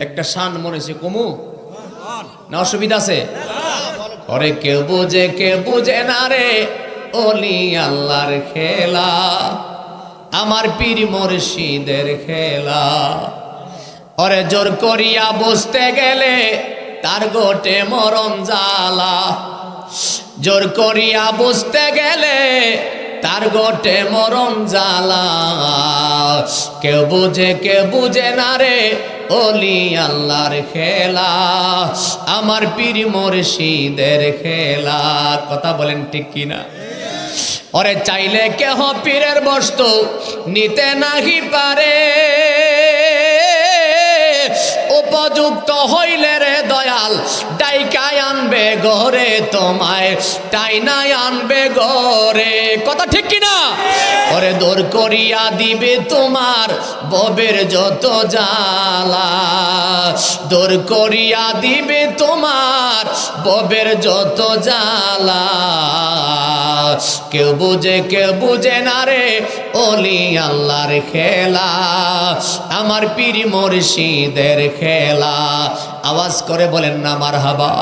একটা শান মনে হচ্ছে কমু? না অসুবিধা আছে? ওরে কেউ বুঝে কেউ বুঝে না রে, অলি আল্লাহর খেলা, আমার পীর মুর্শিদের খেলা। ওরে জোর করিয়া বসতে গেলে তার গোটে মরণ জ্বালা। জোর করিয়া বসতে গেলে তার গোটে মরণ জ্বালা। কেউ বুঝে কেউ বুঝে না রে অলি আল্লাহর খেলা, আমার পীর মুর্শিদের খেলা। কথা বলেন ঠিক কিনা? ওরে চাইলে কেহ পীরের বস্তু নিতে নাহি পারে। উপযুক্ত হইলে রে দয়াল, ডাইকায় আনবে গরে তোমায় টাইনায় আনবে গরে কথা ঠিক কিনা? ওরে দূর করিয়া দিবে তোমার ববের যত জ্বালা। দূর করিয়া দিবে তোমার ববের যত জ্বালা। কেউ বুঝে কেউ বুঝে না রে অলি আল্লাহর খেলা। আমার পীর মুর্শিদের খেলা। আওয়াজ করে বলেন না মার হাবা